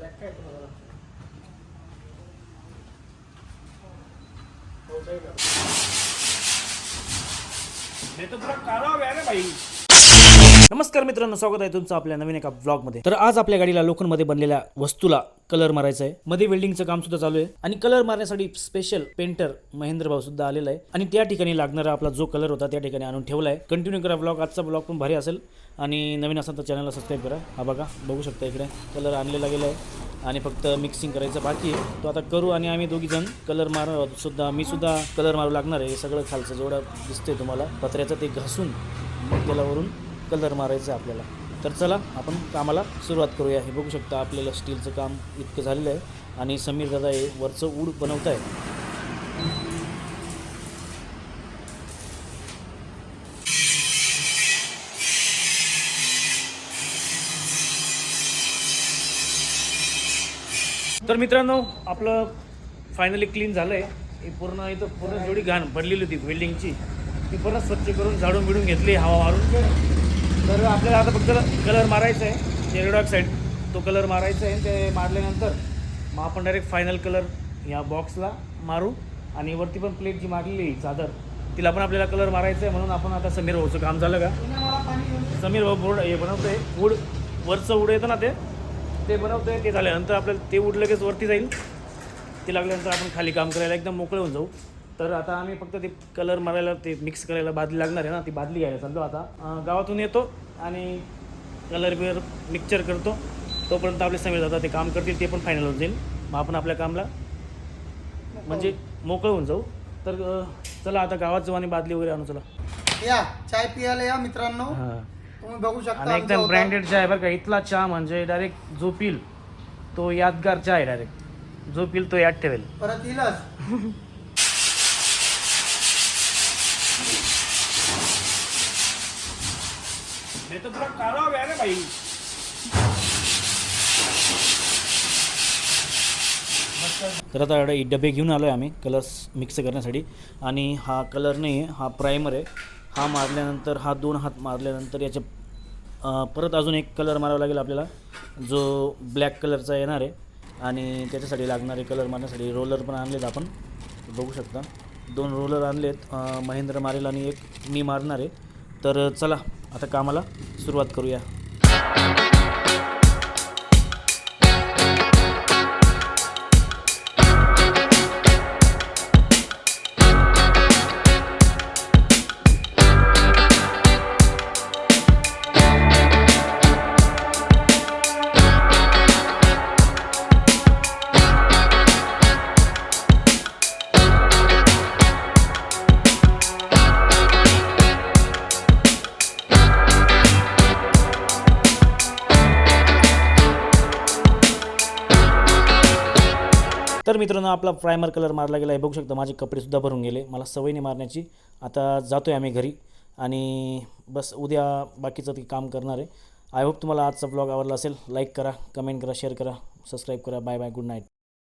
Black काय तुम्हाला हो, जाईल आता. हे तर तुला काढावं आहे रे भाई नमस्कार मित्रांनो स्वागत आहे तुमचं आपल्या नवीन एका ब्लॉगमध्ये तर आज आपल्या गाडीला लोखंडमध्ये बनलेल्या वस्तूला कलर मारायचा आहे. मध्ये वेल्डिंगचं काम सुद्धा चालू आहे. आणि कलर मारण्यासाठी स्पेशल पेंटर महेंद्र भाऊ सुद्धा आलेला आहे. आणि त्या ठिकाणी लागणारा आपला जो कलर होता त्या ठिकाणी आणून ठेवला आहे. कंटिन्यू करा ब्लॉग आजचा ब्लॉग पण भारी असेल. आणि नवीन असेल तर चॅनलला सबस्क्राईब करा. हा बघा बघू शकता इकडे. कलर आणलेला गेला आहे. आणि फक्त मिक्सिंग करायचं बाकी आहे. तो आता करू आणि आम्ही दोघी जण कलर मार सुद्धा. मी सुद्धा कलर मारू लागणार आहे. हे सगळं खालचं जेवढं दिसतंय तुम्हाला. पत्र्याचं ते घासून मग त्याला वरून कलर मारायचं आहे आपल्याला. तर चला आपण कामाला सुरुवात करूया. हे बघू शकता आपल्याला स्टीलचं काम इतकं झालेलं आहे आणि समीर दादा हे वरचं उड बनवत आहे तर मित्रांनो आपलं फायनली क्लीन झालं आहे हे पूर्ण इथं पूर्ण जेवढी घाण पडलेली होती बिल्डिंगची ती पूर्ण स्वच्छ करून झाडून बिडून घेतली हवा मारून तर आपल्याला आता फक्त कलर मारायचा आहे. शेरेड साईड तो कलर मारायचा आहे ते मारल्यानंतर मग आपण डायरेक्ट फायनल कलर या बॉक्सला मारू. आणि वरती पण प्लेट जी मारलेली चादर तिला पण आपल्याला कलर मारायचं आहे म्हणून आपण आता समीर भाऊचं काम झालं का? समीर भाऊ बोर्ड हे बनवतोय. वूड वरचं वूड येतं ना ते? ते बनवतोय. ते झाल्यानंतर आपल्याला ते उड लगेच वरती जाईल. ते लागल्यानंतर आपण खाली काम करायला एकदम मोकळे होऊन जाऊ. तर आता आम्ही फक्त ते कलर मारायला ते मिक्स करायला बादली लागणार आहे ना ती बादली घ्यायला चाललो आता. गावातून येतो आणि कलर बिलर मिक्सचर करतो. तोपर्यंत आपले समीर दादा ते काम करतील ते पण फायनल होऊन जाईल. मग आपण आपल्या कामला म्हणजे मोकळं होऊन जाऊ. तर चला आता गावात जाऊ आणि बादली वगैरे आणू चला. या चाय पियाला या मित्रांनो. तुम्ही बघू शकता एकदम ब्रँडेड चहा आहे बरं का इथला चहा म्हणजे डायरेक्ट जो पिल तो यादगार चहा आहे डायरेक्ट जो पिल तो याद ठेवेल. परत येईलच. तो तर तुला काढावं आहे रे भाई तर आता एवढे डबे घेऊन आलो आहे आम्ही कलर्स मिक्स करण्यासाठी. आणि हा कलर नाही हा प्रायमर आहे. हा मारल्यानंतर हा दोन हात मारल्यानंतर याच्या परत अजून एक कलर मारावा लागेल आपल्याला. जो ब्लॅक कलरचा येणार आहे. आणि त्याच्यासाठी लागणारे कलर मारण्यासाठी रोलर पण आणलेत आपण. बघू शकता. दोन रोलर आणलेत. महेंद्र मारेल आणि एक मी मारणार आहे. तर चला आता कामाला सुरुवात करूया. तर मित्रांनो आपला प्रायमर कलर मारला गेला आहे. बघू शकता माझे कपडेसुद्धा भरून गेले. मला सवय नाही मारण्याची. आता जातो आहे आम्ही घरी. आणि बस उद्या बाकीचं ते काम करणार आहे. आय होप तुम्हाला आजचा ब्लॉग आवडला असेल. लाईक करा कमेंट करा शेअर करा सबस्क्राईब करा. Bye bye good night